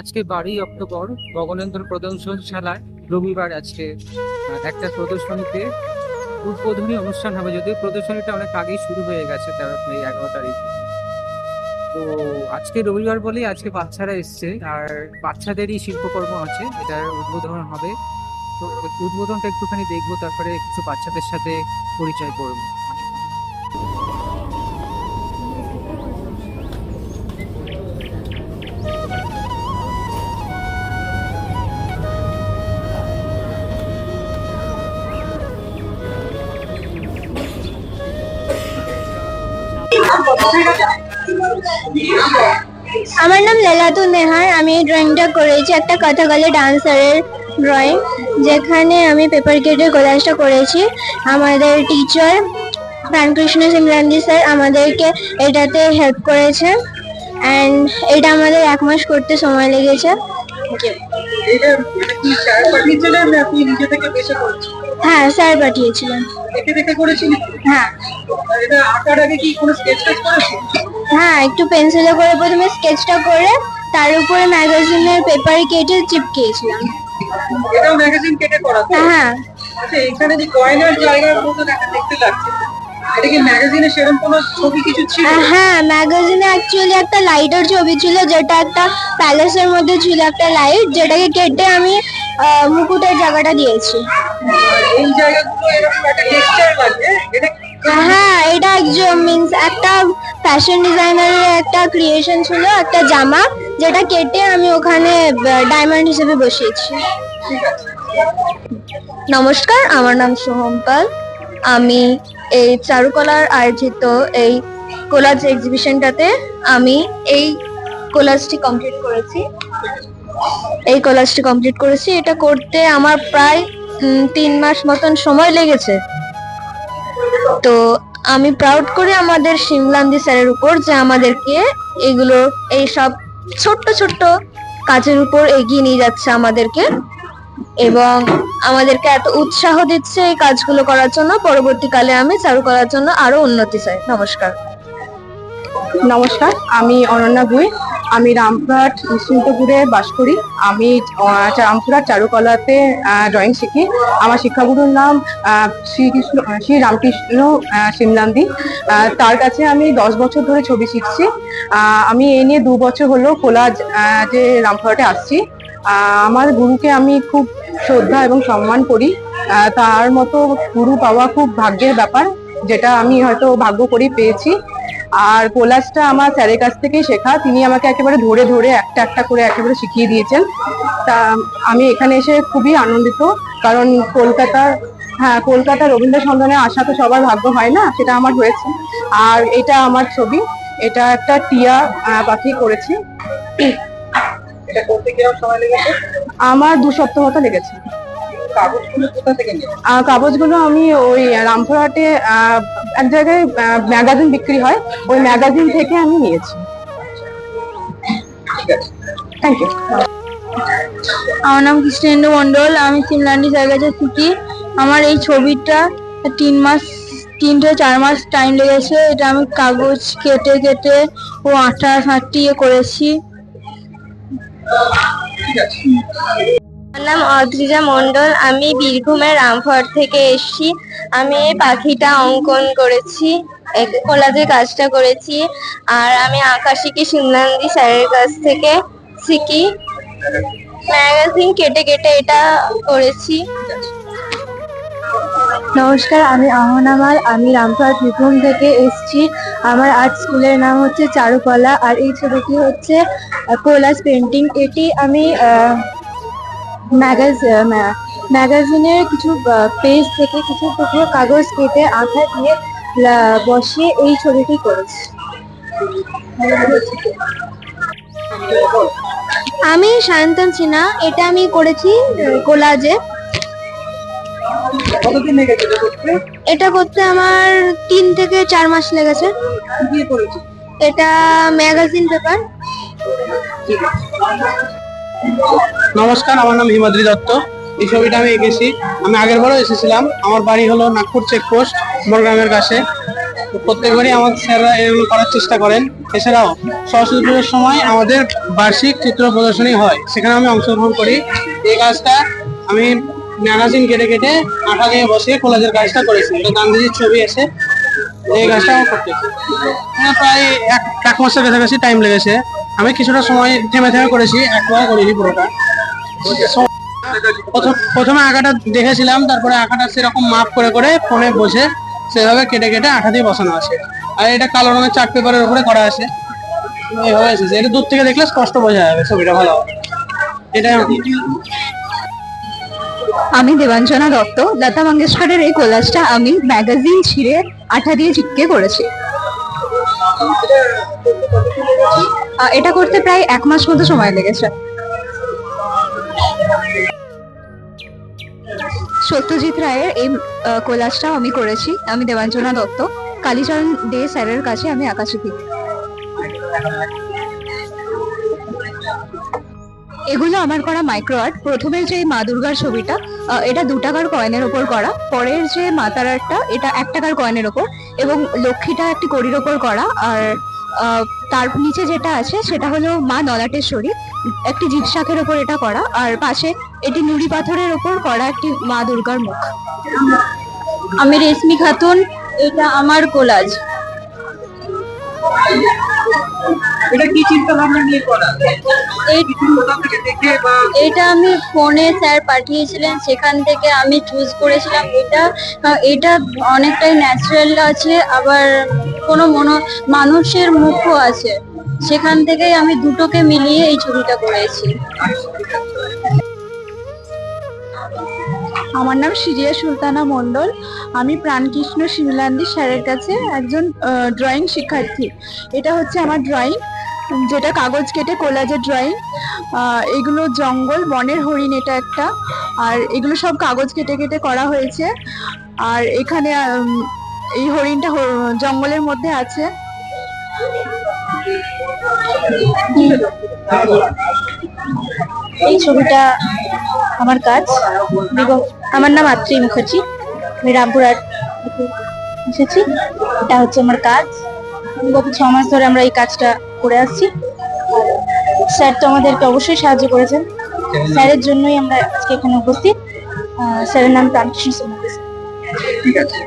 আজকে বারোই অক্টোবর গগনেন্দ্র প্রদর্শনশালায় রবিবার আজকে একটা প্রদর্শনীতে উদ্বোধনী অনুষ্ঠান হবে যদিও প্রদর্শনীটা অনেক আগেই শুরু হয়ে গেছে তেরো এই এগারো তারিখ। তো আজকে রবিবার বলেই আজকে বাচ্চারা এসছে, আর বাচ্চাদেরই শিল্পকর্ম আছে এটার উদ্বোধন হবে। তো উদ্বোধনটা একটুখানি দেখব, তারপরে কিছু বাচ্চাদের সাথে পরিচয় করব। আমার নাম লেলাতু নেহার আমি এই ড্রয়িংটা করেছি একটা কথাকালি ডান্সারের ড্রয়িং যেখানে আমি পেপার কেটের কোলাজটা করেছি। আমাদের টিচার প্রাণকৃষ্ণ সিংরান্দি স্যার আমাদেরকে এটাতে হেল্প করেছে। অ্যান্ড এটা আমাদের এক মাস করতে সময় লেগেছে। এটা এটা কি স্যার পাঠিয়েছিলেন না আপনি নিজে থেকে বেছে করেছেন? হ্যাঁ স্যার পাঠিয়েছিলেন। দেখে দেখে করেছিলেন হ্যাঁ। এটা আঁকার আগে কি কোনো স্কেচ টেচ করেছেন হ্যাঁ একটু পেন্সিলে করে প্রথমে স্কেচটা করে তার উপরে ম্যাগাজিনের পেপার কেটে চিপকিয়েছিলাম। এটাও ম্যাগাজিন কেটে করা হ্যাঁ আচ্ছা এখানে যে জায়গার একটা দেখতে লাগছে। এটা কি ম্যাগাজিনে সেরকম কোনো ছবি কিছু ছিল? হ্যাঁ ম্যাগাজিনে অ্যাকচুয়ালি একটা লাইটের ছবি ছিল যেটা একটা প্যালেসের মধ্যে ছিল একটা লাইট যেটাকে কেটে আমি মুকুটের জায়গাটা দিয়েছি। এই জায়গাগুলো এরকম একটা টেক্সচার লাগছে এটা হ্যাঁ এটা একজন মিন্স একটা ফ্যাশন ডিজাইনারের একটা ক্রিয়েশন ছিল একটা জামা যেটা কেটে আমি ওখানে ডায়মন্ড হিসেবে বসিয়েছি। নমস্কার আমার নাম সোহম পাল আমি এই চারুকলার আয়োজিত এই কোলাজ এক্সিবিশনটাতে আমি এই কোলাজটি কমপ্লিট করেছি। এই কোলাজটি কমপ্লিট করেছি। এটা করতে আমার প্রায় তিন মাস মতন সময় লেগেছে। তো আমি প্রাউড করি আমাদের শিমলান্দি স্যারের উপর যে আমাদেরকে এগুলো, এই সব ছোট্ট ছোট্ট কাজের উপর এগিয়ে নিয়ে যাচ্ছে আমাদেরকে। এবং আমাদেরকে এত উৎসাহ দিচ্ছে এই কাজগুলো করার জন্য। পরবর্তীকালে আমি চালু করার জন্য আরও উন্নতি চাই। নমস্কার। নমস্কার, আমি অনন্যা গুই আমি রামপুরহাট নিশ্চিন্তপুরে বাস করি। আমি রামপুরহাট চারুকলাতে ড্রয়িং শিখি। আমার শিক্ষাগুরুর নাম শ্রীকৃষ্ণ শ্রী রামকৃষ্ণ সিমলান্দি। তার কাছে আমি দশ বছর ধরে ছবি শিখছি। আমি এই নিয়ে দু বছর হলো কোলাজ যে রামপুরহাটে আসছি। আমার গুরুকে আমি খুব শ্রদ্ধা এবং সম্মান করি। তার মতো গুরু পাওয়া খুব ভাগ্যের ব্যাপার, যেটা আমি হয়তো ভাগ্য করেই পেয়েছি। আর কোলাজটা আমার স্যারের কাছ থেকেই শেখা। তিনি আমাকে একেবারে ধরে ধরে একটা একটা করে একেবারে শিখিয়ে দিয়েছেন। তা আমি এখানে এসে খুবই আনন্দিত কারণ কলকাতার হ্যাঁ কলকাতা রবীন্দ্র সন্ধানে আসা তো সবার ভাগ্য হয় না সেটা আমার হয়েছে। আর এটা আমার ছবি এটা একটা টিয়া পাখি করেছি। আমার দু সপ্তাহ মতো লেগেছে। কাগজগুলো আমি ওই রামপুরহাটে আহ, এক জায়গায় ম্যাগাজিন বিক্রি হয় ওই ম্যাগাজিন থেকে আমি নিয়েছি। থ্যাংক ইউ আমার নাম কৃষ্ণেন্দু মন্ডল আমি সিমলান্ডি জায়গাতে শিখি আমার এই ছবিটা তিন মাস তিন থেকে চার মাস টাইম লেগেছে। এটা আমি কাগজ কেটে কেটে ও আঠা ফাটিয়ে করেছি। ঠিক আছে। আমার নাম অদ্রিজা মন্ডল আমি বীরভূমের রামপুরহাট থেকে এসেছি। আমি এই পাখিটা অঙ্কন করেছি কোলাজের কাজটা করেছি। আর আমি আঁকা শিখি সিমলান্দি স্যারের কাছ থেকে শিখি। ম্যাগাজিন কেটে কেটে এটা করেছি। নমস্কার, আমি আহনামাল আমি রামপুরহাট বীরভূম থেকে এসেছি। আমার আর্ট স্কুলের নাম হচ্ছে চারুকলা। আর এই ছবিটি হচ্ছে কোলাজ পেন্টিং এটি আমি ম্যাগাজিনের কিছু পেজ থেকে কিছু টুকরো কাগজ কেটে আঠা দিয়ে বসিয়ে এই ছবিটি করেছি। আমি সায়ন্তন সিনহা এটা আমি করেছি কোলাজে। এটা করতে? আমার তিন থেকে চার মাস লেগেছে। এটা ম্যাগাজিন পেপার নমস্কার, আমার নাম হিমাদ্রি দত্ত। এই ছবিটা আমি এঁকেছি। আমি আগের বারও এসেছিলাম আমার বাড়ি হলো নাগপুর চেকপোস্ট বড়গ্রামের কাছে। প্রত্যেকবারই আমার স্যাররা এগুলো করার চেষ্টা করেন। এছাড়াও সরস্বতী পুজোর সময় আমাদের বার্ষিক চিত্র প্রদর্শনী হয়। সেখানে আমি অংশগ্রহণ করি। এই কাজটা আমি ম্যাগাজিন কেটে কেটে আঠা দিয়ে বসিয়ে কলেজের কাজটা করেছি। এটা গান্ধীজির ছবি আছে এই কাজটা আমার করতেছি আমার প্রায় এক এক মাসের কাছাকাছি টাইম লেগেছে। আমি কিছুটা সময় থেমে থেমে করেছি। একবার করিনি পুরোটা। প্রথম আঁকাটা দেখেছিলাম, তারপরে আঁকাটা সেরকম মাপ করে করে ফোনে বসে সেভাবে কেটে কেটে আঠা দিয়ে বসানো আছে। আর এটা কালো রঙের চার্ট পেপারের উপরে করা আছে। এইভাবে এসেছে। এটা দূর থেকে দেখলে স্পষ্ট বোঝা যাবে ছবিটা ভালো এটাই আমি দেবাঞ্জনা দত্ত। লতা মঙ্গেশকরের এই কোলাজটা আমি ম্যাগাজিন ছিঁড়ে আঠা দিয়ে চিপকে করেছি। এটা করতে প্রায় এক মাস মতো সময় লেগেছে। সত্যজিৎ রায়ের এই আহ, কোলাজটাও আমি করেছি। আমি দেবাঞ্জনা দত্ত। কালীচরণ দে স্যারের কাছে আমি আঁকা শিখি এগুলো আমার করা মাইক্রো আর্ট প্রথমের যে মা দুর্গার ছবিটা এটা দু টাকার কয়েনের ওপর করা। পরের যে মাতার আর্টটা এটা এক টাকার কয়েনের ওপর। এবং লক্ষ্মীটা একটি কড়ির ওপর করা। আর তার নিচে যেটা আছে সেটা হলো মা নলাটেশ্বরী। একটি জিপ শাখের ওপর এটা করা আর পাশে এটি নুড়ি পাথরের ওপর করা একটি মা দুর্গার মুখ। আমি রেশমি খাতুন এটা আমার কোলাজ। এটা কি চিন্তা ভাবনা নিয়ে করা? এই কিছু কোথাও থেকে দেখে বা এটা আমি ফোনে স্যার পাঠিয়েছিলেন সেখান থেকে আমি চুজ করেছিলাম। এটা এটা অনেকটাই ন্যাচারাল আছে আবার কোনো মনো মানুষের মুখও আছে। সেখান থেকেই আমি দুটোকে মিলিয়ে এই ছবিটা করেছি। আমার নাম সিরিয়া সুলতানা মণ্ডল। আমি প্রাণকৃষ্ণ শিমলান্দি স্যারের কাছে একজন ড্রয়িং শিক্ষার্থী। এটা হচ্ছে আমার ড্রয়িং যেটা কাগজ কেটে কোলাজের ড্রয়িং এগুলো জঙ্গল, বনের হরিণ এটা একটা। আর এগুলো সব কাগজ কেটে কেটে করা হয়েছে। আর এখানে এই হরিণটা জঙ্গলের মধ্যে আছে। এই ছবিটা আমার কাজ। বিগত আমার নাম আত্রি মুখার্জি। আমি রামপুরহাট থেকে এসেছি। এটা হচ্ছে আমার কাজ। গত ছ মাস ধরে আমরা এই কাজটা করে আসছি। স্যার তো আমাদেরকে অবশ্যই সাহায্য করেছেন। স্যারের জন্যই আমরা আজকে এখানে উপস্থিত। স্যারের নাম প্রাণকৃষ্ণ সোনালি ঠিক আছে।